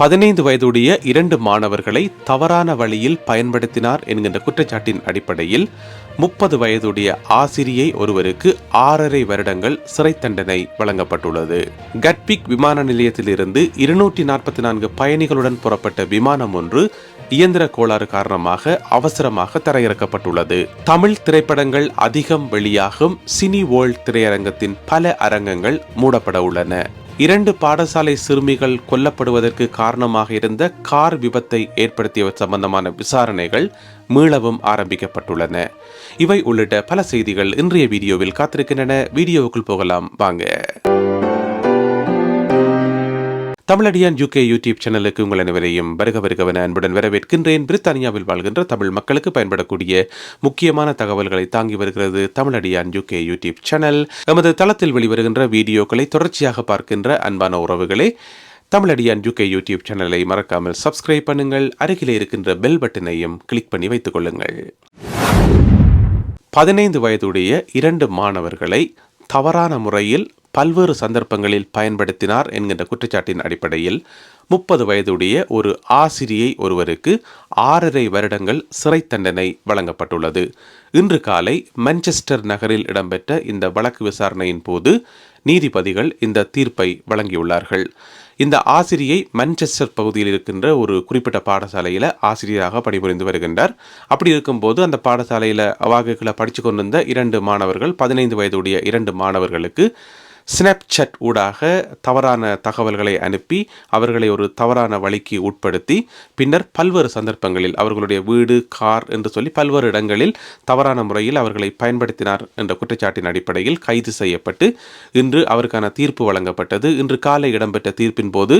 பதினைந்து வயதுடைய இரண்டு மாணவர்களை தவறான வழியில் பயன்படுத்தினார் என்கின்ற குற்றச்சாட்டின் அடிப்படையில் முப்பது வயதுடைய ஆசிரியை ஒருவருக்கு ஆறரை வருடங்கள் சிறை தண்டனை வழங்கப்பட்டுள்ளது. கட்பிக் விமான நிலையத்திலிருந்து இருநூற்றி நாற்பத்தி நான்கு பயணிகளுடன் புறப்பட்ட விமானம் ஒன்று இயந்திர கோளாறு காரணமாக அவசரமாக தரையிறக்கப்பட்டுள்ளது. தமிழ் திரைப்படங்கள் அதிகம் வெளியாகும் சினி வேர்ல்ட் திரையரங்கத்தின் பல அரங்கங்கள் மூடப்பட உள்ளன. இரண்டு பாடசாலை சிறுமிகள் கொல்லப்படுவதற்கு காரணமாக இருந்த கார் விபத்தை ஏற்படுத்தியவர் சம்பந்தமான விசாரணைகள் மீளவும் ஆரம்பிக்கப்பட்டுள்ளன. இவை உள்ளிட்ட பல செய்திகள் இன்றைய வீடியோவில் காத்திருக்கின்றன. வீடியோவுக்குள் போகலாம். வாங்க. தமிழடியான் யூகே யூடியூப் சேனலுக்கு உங்கள் அனைவரையும் வருக வருகவன அன்புடன் வரவேற்கின்றேன். பிரித்தானியாவில் வாழ்கின்ற தமிழ் மக்களுக்கு பயன்படக்கூடிய முக்கியமான தகவல்களை தாங்கி வருகிறது தமிழடியான் யூகே யூடியூப் சேனல் எமது தளத்தில் வெளிவருகின்ற வீடியோக்களை தொடர்ச்சியாக பார்க்கின்ற அன்பான உறவுகளே தமிழடியான் யூகே யூடியூப் சேனலை மறக்காமல் சப்ஸ்கிரைப் பண்ணுங்கள். அருகிலே இருக்கின்ற பெல் பட்டனையும் கிளிக் பண்ணி வைத்துக் கொள்ளுங்கள். பதினைந்து வயதுடைய இரண்டு மாணவர்களை தவறான முறையில் பல்வேறு சந்தர்ப்பங்களில் பயன்படுத்தினார் என்கின்ற குற்றச்சாட்டின் அடிப்படையில் முப்பது வயதுடைய ஒரு ஆசிரியை ஒருவருக்கு ஆறரை வருடங்கள் சிறை தண்டனை வழங்கப்பட்டுள்ளது. இன்று காலை மான்செஸ்டர் நகரில் இடம்பெற்ற இந்த வழக்கு விசாரணையின் போது நீதிபதிகள் இந்த தீர்ப்பை வழங்கியுள்ளார்கள். இந்த ஆசிரியை மான்செஸ்டர் பகுதியில் இருக்கின்ற ஒரு குறிப்பிட்ட பாடசாலையில் ஆசிரியராக பணிபுரிந்து வருகின்றார். அப்படி இருக்கும்போது அந்த பாடசாலையில் வகுப்புகளை படித்து கொண்டிருந்த இரண்டு மாணவர்கள் பதினைந்து வயதுடைய இரண்டு மாணவர்களுக்கு ஸ்னாப்சாட் ஊடாக தவறான தகவல்களை அனுப்பி அவர்களை ஒரு தவறான வழிக்கு உட்படுத்தி பின்னர் பல்வேறு சந்தர்ப்பங்களில் அவர்களுடைய வீடு கார் என்று சொல்லி பல்வேறு இடங்களில் தவறான முறையில் அவர்களை பயன்படுத்தினார் என்ற குற்றச்சாட்டின் அடிப்படையில் கைது செய்யப்பட்டு இன்று அவருக்கான தீர்ப்பு வழங்கப்பட்டது. இன்று காலை இடம்பெற்ற தீர்ப்பின் போது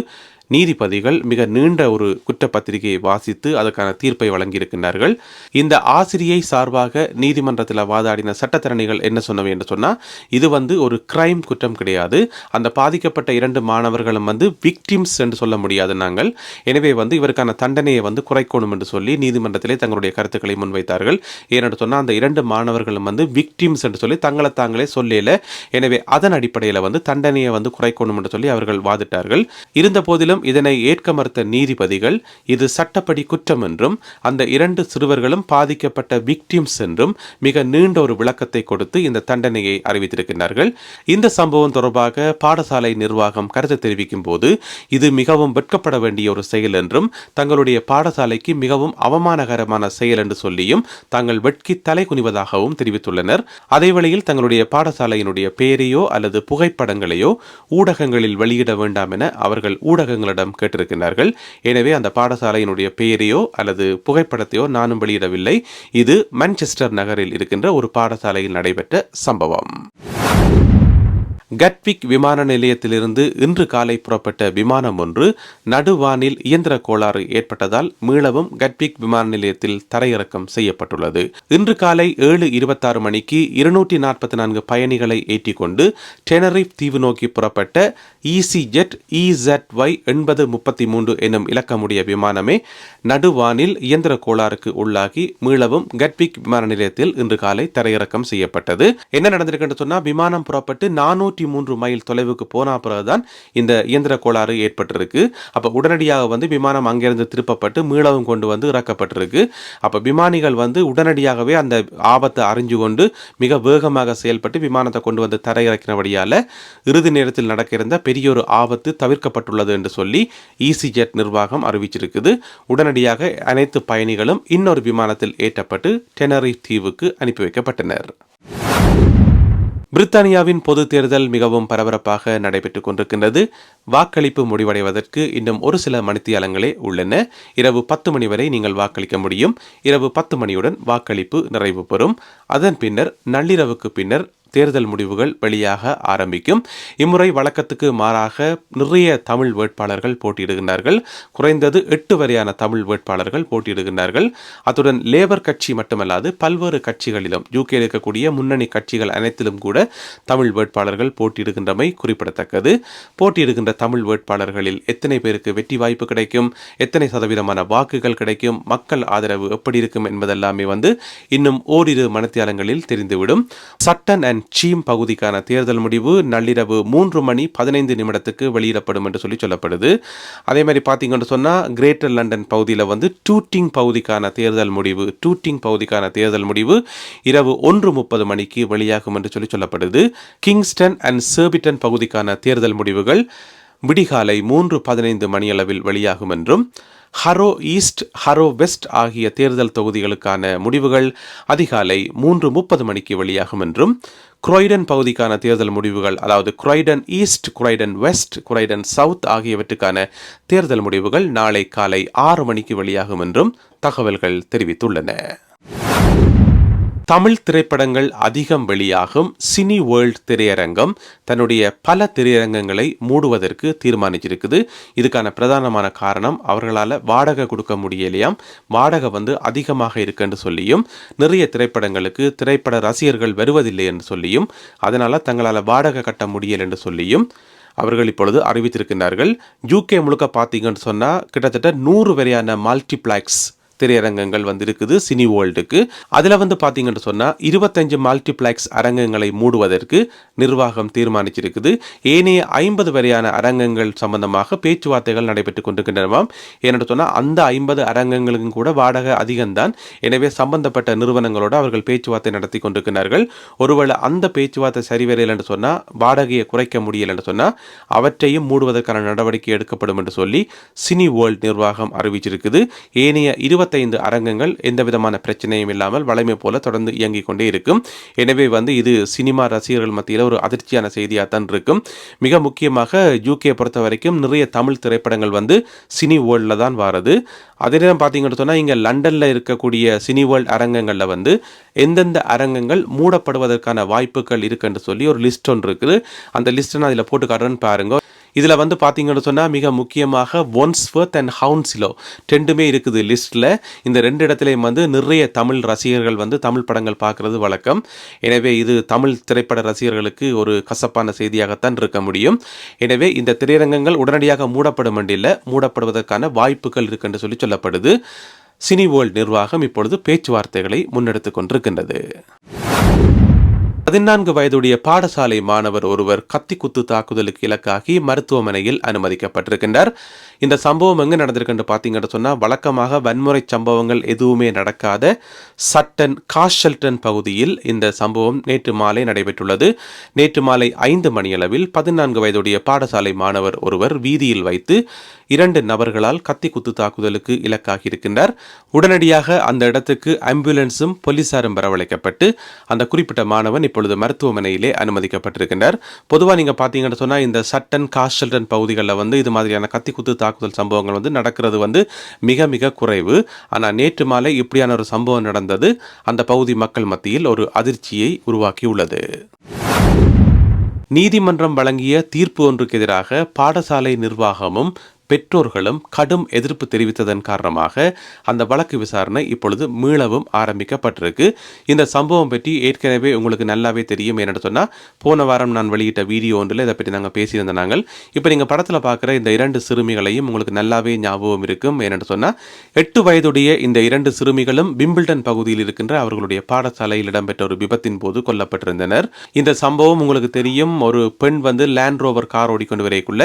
நீதிபதிகள் மிக நீண்ட ஒரு குற்றப்பத்திரிகையை வாசித்து அதற்கான தீர்ப்பை வழங்கியிருக்கின்றார்கள். இந்த ஆசிரியை சார்பாக நீதிமன்றத்தில் வாதாடின சட்டத்தரணிகள் என்ன சொன்னவை என்று சொன்னால் இது வந்து ஒரு கிரைம் குற்றம் கிடையாது. அந்த பாதிக்கப்பட்ட இரண்டு மாணவர்களும் வந்து விக்டிம்ஸ் என்று சொல்ல முடியாது நாங்கள். எனவே வந்து இவருக்கான தண்டனையை வந்து குறைக்கணும் என்று சொல்லி நீதிமன்றத்திலே தங்களுடைய கருத்துக்களை முன்வைத்தார்கள். ஏனென்று சொன்னால் அந்த இரண்டு மாணவர்களும் வந்து விக்டிம்ஸ் என்று சொல்லி தங்களை தாங்களே சொல்லல. எனவே அதன் அடிப்படையில் வந்து தண்டனையை வந்து குறைக்கணும் என்று சொல்லி அவர்கள் வாதிட்டார்கள். இருந்த போதிலும் இதனை ஏற்க மறுத்த நீதிபதிகள் இது சட்டப்படி குற்றம் என்றும் அந்த இரண்டு சிறுவர்களும் பாதிக்கப்பட்ட விக்டிம்ஸ் என்றும் மிக நீண்ட ஒரு விளக்கத்தை கொடுத்து இந்த தண்டனையை அறிவித்திருக்கிறார்கள் இந்த சம்பவம் தொடர்பாக பாடசாலை நிர்வாகம் கருத்து தெரிவிக்கும் போது இது மிகவும் வெட்கப்பட வேண்டிய ஒரு செயல் என்றும் தங்களுடைய பாடசாலைக்கு மிகவும் அவமானகரமான செயல் என்று சொல்லியும் தாங்கள் வெட்கி தலை குனிவதாகவும் தெரிவித்துள்ளனர். அதேவேளையில் தங்களுடைய பாடசாலையினுடைய பெயரையோ அல்லது புகைப்படங்களையோ ஊடகங்களில் வெளியிட வேண்டாம் என அவர்கள் ஊடகங்கள் எங்களிடம் கேட்டிருக்கின்றார்கள். எனவே அந்த பாடசாலையினுடைய பெயரையோ அல்லது புகைப்படத்தையோ நானும் வெளியிடவில்லை. இது மான்செஸ்டர் நகரில் இருக்கின்ற ஒரு பாடசாலையில் நடைபெற்ற சம்பவம். கட்விக் விமான நிலையத்திலிருந்து இன்று காலை புறப்பட்ட விமானம் ஒன்று நடுவானில் இயந்திர கோளாறு ஏற்பட்டதால் மீளவும் கட்விக் விமான நிலையத்தில் தரையிறக்கம் செய்யப்பட்டுள்ளது. இன்று காலை ஏழு இருபத்தாறு மணிக்கு இருநூற்றி நாற்பத்தி நான்கு பயணிகளை ஏற்றிக்கொண்டு டெனரிஃப் தீவு நோக்கி புறப்பட்ட இசி ஜெட் இசட் ஒய் எண்பது முப்பத்தி மூன்று எனும் இலக்கமுடைய விமானமே நடுவானில் இயந்திர கோளாறுக்கு உள்ளாகி மீளவும் கட்விக் விமான நிலையத்தில் இன்று காலை தரையிறக்கம் செய்யப்பட்டது. என்ன நடந்திருக்கு சொன்னா விமானம் புறப்பட்டு நானூற்றி நூற்றி மூன்று மைல் தொலைவுக்கு போன பிறகுதான் இந்த இயந்திர கோளாறு ஏற்பட்டிருக்கு. அப்போ உடனடியாக வந்து விமானம் அங்கிருந்து திருப்பப்பட்டு மீளவும் கொண்டு வந்து இறக்கப்பட்டிருக்கு. அப்போ விமானிகள் வந்து உடனடியாகவே அந்த ஆபத்தை அறிஞ்சு கொண்டு மிக வேகமாக செயல்பட்டு விமானத்தை கொண்டு வந்து தரையிறக்கினபடியால் இறுதி நேரத்தில் நடக்க இருந்த பெரிய ஒரு ஆபத்து தவிர்க்கப்பட்டுள்ளது என்று சொல்லி இசிஜெட் நிர்வாகம் அறிவிச்சிருக்குது. உடனடியாக அனைத்து பயணிகளும் இன்னொரு விமானத்தில் ஏற்றப்பட்டு டெனரி தீவுக்கு அனுப்பி வைக்கப்பட்டனர். பிரித்தானியாவின் பொது தேர்தல் மிகவும் பரபரப்பாக நடைபெற்றுக் கொண்டிருக்கின்றது. வாக்களிப்பு முடிவடைவதற்கு இன்னும் ஒரு சில மணித்தியாலங்களே உள்ளன. இரவு பத்து மணி வரை நீங்கள் வாக்களிக்க முடியும். இரவு பத்து மணியுடன் வாக்களிப்பு நிறைவு பெறும். அதன் பின்னர் நள்ளிரவுக்கு பின்னர் தேர்தல் முடிவுகள் வெளியாக ஆரம்பிக்கும். இம்முறை வழக்கத்துக்கு மாறாக நிறைய தமிழ் வேட்பாளர்கள் போட்டியிடுகின்றார்கள். குறைந்தது எட்டு வரையான தமிழ் வேட்பாளர்கள் போட்டியிடுகின்றார்கள். அத்துடன் லேபர் கட்சி மட்டுமல்லாது பல்வேறு கட்சிகளிலும் யூகே இருக்கக்கூடிய முன்னணி கட்சிகள் அனைத்திலும் கூட தமிழ் வேட்பாளர்கள் போட்டியிடுகின்றமை குறிப்பிடத்தக்கது. போட்டியிடுகின்ற தமிழ் வேட்பாளர்களில் எத்தனை பேருக்கு வெற்றி வாய்ப்பு கிடைக்கும்? எத்தனை சதவீதமான வாக்குகள் கிடைக்கும்? மக்கள் ஆதரவு எப்படி இருக்கும் என்பதெல்லாமே வந்து இன்னும் ஓரிரு மனத்தியாலங்களில் தெரிந்துவிடும். சட்டன் அண்ட் அண்ட் சீம் பகுதிக்கான தேர்தல் முடிவு நள்ளிரவு மூன்று மணி பதினைந்து நிமிடத்துக்கு வெளியிடப்படும் என்று சொல்லி சொல்லப்படுது. அதே மாதிரி பார்த்தீங்கன்னு சொன்னால் கிரேட்டர் லண்டன் பகுதியில் வந்து டூட்டிங் பகுதிக்கான தேர்தல் முடிவு டூட்டிங் பகுதிக்கான தேர்தல் முடிவு இரவு ஒன்று முப்பது மணிக்கு வெளியாகும் என்று சொல்லி சொல்லப்படுது. கிங்ஸ்டன் அண்ட் சர்பிட்டன் பகுதிக்கான தேர்தல் முடிவுகள் விடிகாலை மூன்று பதினைந்து மணியளவில் வெளியாகும் என்றும் ஹரோ ஈஸ்ட் ஹரோ வெஸ்ட் ஆகிய தேர்தல் தொகுதிகளுக்கான முடிவுகள் அதிகாலை மூன்று முப்பது மணிக்கு வெளியாகும் என்றும் குரோய்டன் பகுதிக்கான தேர்தல் முடிவுகள் அதாவது Croydon East Croydon West Croydon South ஆகியவற்றுக்கான தேர்தல் முடிவுகள் நாளை காலை ஆறு மணிக்கு வெளியாகும் என்றும் தகவல்கள் தெரிவித்துள்ளன. தமிழ் திரைப்படங்கள் அதிகம் வெளியாகும் சினி வேர்ல்ட் திரையரங்கம் தன்னுடைய பல திரையரங்கங்களை மூடுவதற்கு தீர்மானிச்சிருக்குது. இதுக்கான பிரதானமான காரணம் அவர்களால் வாடகை கொடுக்க முடியலையாம். வாடகை வந்து அதிகமாக இருக்குன்னு சொல்லியும் நிறைய திரைப்படங்களுக்கு திரைப்பட ரசிகர்கள் வருவதில்லை என்று சொல்லியும் அதனால் தங்களால் வாடகை கட்ட முடியலை என்று சொல்லியும் அவர்கள் இப்பொழுது அறிவித்திருக்கின்றார்கள். யூகே முழுக்க பார்த்தீங்கன்னு சொன்னால் கிட்டத்தட்ட நூறு வரையான மல்டிப்ளெக்ஸ் திரையரங்கங்கள் வந்து இருக்குது சினி வேர்ல்டுக்கு அதில் வந்து பார்த்தீங்கன்னு சொன்னால் இருபத்தஞ்சு மல்டிப்ளெக்ஸ் அரங்கங்களை மூடுவதற்கு நிர்வாகம் தீர்மானிச்சிருக்குது. ஏனைய ஐம்பது வரையான அரங்கங்கள் சம்பந்தமாக பேச்சுவார்த்தைகள் நடைபெற்று கொண்டிருக்கின்றனவாம் ஏன்னு சொன்னால் அந்த ஐம்பது அரங்கங்களுக்கும் கூட வாடகை அதிகம்தான். எனவே சம்பந்தப்பட்ட நிறுவனங்களோடு அவர்கள் பேச்சுவார்த்தை நடத்தி கொண்டிருக்கிறார்கள். ஒருவேளை அந்த பேச்சுவார்த்தை சரிவரையில் என்று சொன்னால் வாடகையை குறைக்க முடியல என்று சொன்னால் அவற்றையும் மூடுவதற்கான நடவடிக்கை எடுக்கப்படும் என்று சொல்லி சினி வேர்ல்ட் நிர்வாகம் அறிவிச்சிருக்குது. ஏனைய இருபத்தி முப்பத்தைந்து அரங்கங்கள் எந்த விதமான பிரச்சனையும் இல்லாமல் வளமை போல தொடர்ந்து இயங்கிக் கொண்டே இருக்கும். எனவே வந்து இது சினிமா ரசிகர்கள் மத்தியில் ஒரு அதிர்ச்சியான செய்தியாக தான் இருக்கும். மிக முக்கியமாக யூகே பொறுத்த வரைக்கும் நிறைய தமிழ் திரைப்படங்கள் வந்து சினி வேர்ல்டில் தான் வாரது. அதே நேரம் பார்த்தீங்கன்னு சொன்னால் இங்கே லண்டனில் இருக்கக்கூடிய சினி வேர்ல்ட் அரங்கங்களில் வந்து எந்தெந்த அரங்கங்கள் மூடப்படுவதற்கான வாய்ப்புகள் இருக்குன்னு சொல்லி ஒரு லிஸ்ட் ஒன்று இருக்குது. அந்த லிஸ்ட்டை நான் அதில் போட்டு காட்டுறேன்னு பாருங்க. இதில் வந்து பார்த்தீங்கன்னு சொன்னால் மிக முக்கியமாக ஒன்ஸ்வர்த் அண்ட் ஹவுன்சிலோ ரெண்டுமே இருக்குது லிஸ்ட்டில் இந்த ரெண்டு இடத்துலையும் வந்து நிறைய தமிழ் ரசிகர்கள் வந்து தமிழ் படங்கள் பார்க்குறது வழக்கம். எனவே இது தமிழ் திரைப்பட ரசிகர்களுக்கு ஒரு கசப்பான செய்தியாகத்தான் இருக்க முடியும். எனவே இந்த திரையரங்கங்கள் உடனடியாக மூடப்படும் வண்டியில் மூடப்படுவதற்கான வாய்ப்புகள் இருக்குன்னு சொல்லி சொல்லப்படுது. சினி வேர்ல்ட் நிர்வாகம் இப்பொழுது பேச்சுவார்த்தைகளை முன்னெடுத்து கொண்டிருக்கின்றது. பதினான்கு வயதுடைய பாடசாலை மாணவர் ஒருவர் கத்தி குத்து தாக்குதலுக்கு இலக்காகி மருத்துவமனையில் அனுமதிக்கப்பட்டிருக்கின்றார். இந்த சம்பவம் எங்கே நடந்திருக்குன்னு பார்த்தீங்கன்னு சொன்னால் வழக்கமாக வன்முறை சம்பவங்கள் எதுவுமே நடக்காத சட்டன் காஷல்டன் பகுதியில் இந்த சம்பவம் நேற்று மாலை நடைபெற்றுள்ளது. நேற்று மாலை ஐந்து மணியளவில் பதினான்கு வயதுடைய பாடசாலை மாணவர் ஒருவர் வீதியில் வைத்து இரண்டு நபர்களால் கத்தி குத்து தாக்குதலுக்கு இலக்காகி இருக்கின்றார் உடனடியாக அந்த இடத்துக்கு ஆம்புலன்ஸும் போலீசாரும் வரவழைக்கப்பட்டு அந்த குறிப்பிட்ட மாணவன் இப்பொழுது மருத்துவமனையிலே அனுமதிக்கப்பட்டிருக்கின்றார். பொதுவாக நீங்கள் பார்த்தீங்கன்னு சொன்னால் இந்த சட்டன் காஷல்டன் பகுதிகளில் வந்து இது மாதிரியான கத்தி குத்து தாக்குதல் சம்பவங்கள் வந்து நடக்கிறது வந்து மிக மிக குறைவு. ஆனால் நேற்று மாலை இப்படியான ஒரு சம்பவம் நடந்தது. அந்த பகுதி மக்கள் மத்தியில் ஒரு அதிர்ச்சியை உருவாக்கியுள்ளது. நீதிமன்றம் வழங்கிய தீர்ப்பு ஒன்றுக்கு எதிராக பாடசாலை நிர்வாகமும் பெற்றோர்களும் கடும் எதிர்ப்பு தெரிவித்ததன் காரணமாக அந்த வழக்கு விசாரணை இப்பொழுது மீளவும் ஆரம்பிக்கப்பட்டிருக்கு. இந்த சம்பவம் பற்றி ஏற்கனவே உங்களுக்கு நல்லாவே தெரியும் என்னென்னு சொன்னால் போன வாரம் நான் வெளியிட்ட வீடியோ ஒன்றில் இதை பற்றி நாங்கள் பேசியிருந்த நாங்கள். இப்போ நீங்கள் படத்தில் பார்க்குற இந்த இரண்டு சிறுமிகளையும் உங்களுக்கு நல்லாவே ஞாபகம் இருக்கும் என்னென்னு சொன்னால் எட்டு வயதுடைய இந்த இரண்டு சிறுமிகளும் பிம்பிள்டன் பகுதியில் இருக்கின்ற அவர்களுடைய பாடசாலையில் இடம்பெற்ற ஒரு விபத்தின் போது கொல்லப்பட்டிருந்தனர். இந்த சம்பவம் உங்களுக்கு தெரியும் ஒரு பெண் வந்து லேண்ட் ரோவர் கார் ஓடிக்கொண்டு வரைக்குள்ள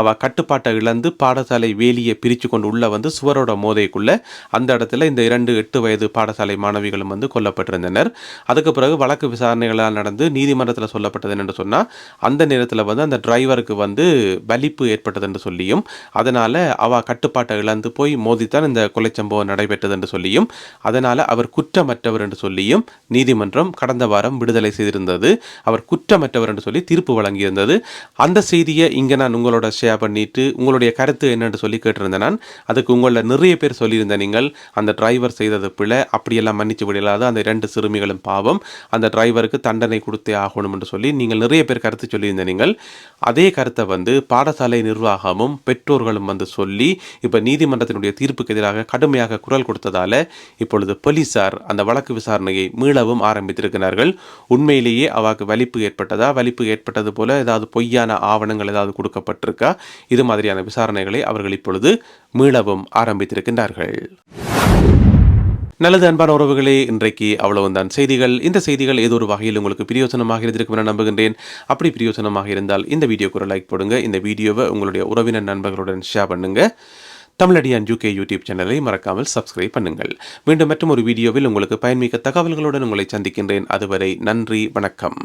அவள் கட்டுப்பாட்டை இழந்து பாடசாலை வேலியை பிரித்து கொண்டு உள்ள வந்து சுவரோட மோதைக்குள்ள அந்த இடத்துல இந்த இரண்டு எட்டு வயது பாடசாலை மாணவிகளும் வந்து கொல்லப்பட்டிருந்தனர். அதுக்கு பிறகு வழக்கு விசாரணைகளால் நடந்து நீதிமன்றத்தில் சொல்லப்பட்டது என்று சொன்னால் அந்த நேரத்தில் வந்து அந்த டிரைவருக்கு வந்து வலிப்பு ஏற்பட்டது என்று சொல்லியும் அதனால் அவ கட்டுப்பாட்டை இழந்து போய் மோதித்தான் இந்த கொலை சம்பவம் நடைபெற்றது என்று சொல்லியும் அதனால் அவர் குற்றமற்றவர் என்று சொல்லியும் நீதிமன்றம் கடந்த வாரம் விடுதலை செய்திருந்தது. அவர் குற்றமற்றவர் என்று சொல்லி தீர்ப்பு வழங்கியிருந்தது. அந்த செய்தியை இங்கே நான் உங்களோட ஷேர் பண்ணிட்டு உங்களுடைய கருத்து என்னென்று சொல்லி கேட்டிருந்தேன் நான். அதுக்கு உங்களில் நிறைய பேர் சொல்லியிருந்த நீங்கள். அந்த டிரைவர் செய்தது பிழை. அப்படியெல்லாம் மன்னிச்சு விடலாத அந்த இரண்டு சிறுமிகளும் பாவம். அந்த டிரைவருக்கு தண்டனை கொடுத்தே ஆகணும் என்று சொல்லி நீங்கள் நிறைய பேர் கருத்து சொல்லியிருந்த நீங்கள். அதே கருத்தை வந்து பாடசாலை நிர்வாகமும் பெற்றோர்களும் வந்து சொல்லி இப்போ நீதிமன்றத்தினுடைய தீர்ப்புக்கு எதிராக கடுமையாக குரல் கொடுத்ததால் இப்பொழுது போலீசார் அந்த வழக்கு விசாரணையை மீளவும் ஆரம்பித்திருக்கிறார்கள். உண்மையிலேயே அவாக்கு வலிப்பு ஏற்பட்டதா? வலிப்பு ஏற்பட்டது போல ஏதாவது பொய்யான ஆவணங்கள் ஏதாவது கொடுக்கப்பட்டிருக்கா? இது மாதிரியான விசாரணை விசாரணைகளை அவர்கள் இப்பொழுது மீளவும் ஆரம்பித்திருக்கின்றார்கள். நல்லது அன்பான உறவுகளே இன்றைக்கு அவ்வளவுதான். செய்திகள் இந்த செய்திகள் ஏதோ ஒரு வகையில் உங்களுக்கு பிரியோசனமாக இருந்திருக்கும் என நம்புகின்றேன். அப்படி பிரியோசனமாக இருந்தால் இந்த வீடியோக்கு ஒரு லைக் போடுங்க. இந்த வீடியோவை உங்களுடைய உறவினர் நண்பர்களுடன் ஷேர் பண்ணுங்க. தமிழடியான் யூகே யூடியூப் சேனலை மறக்காமல் சப்ஸ்கிரைப் பண்ணுங்கள். மீண்டும் மற்றும் ஒரு வீடியோவில் உங்களுக்கு பயன்மிக்க தகவல்களுடன் உங்களை சந்திக்கின்றேன். அதுவரை நன்றி வணக்கம்.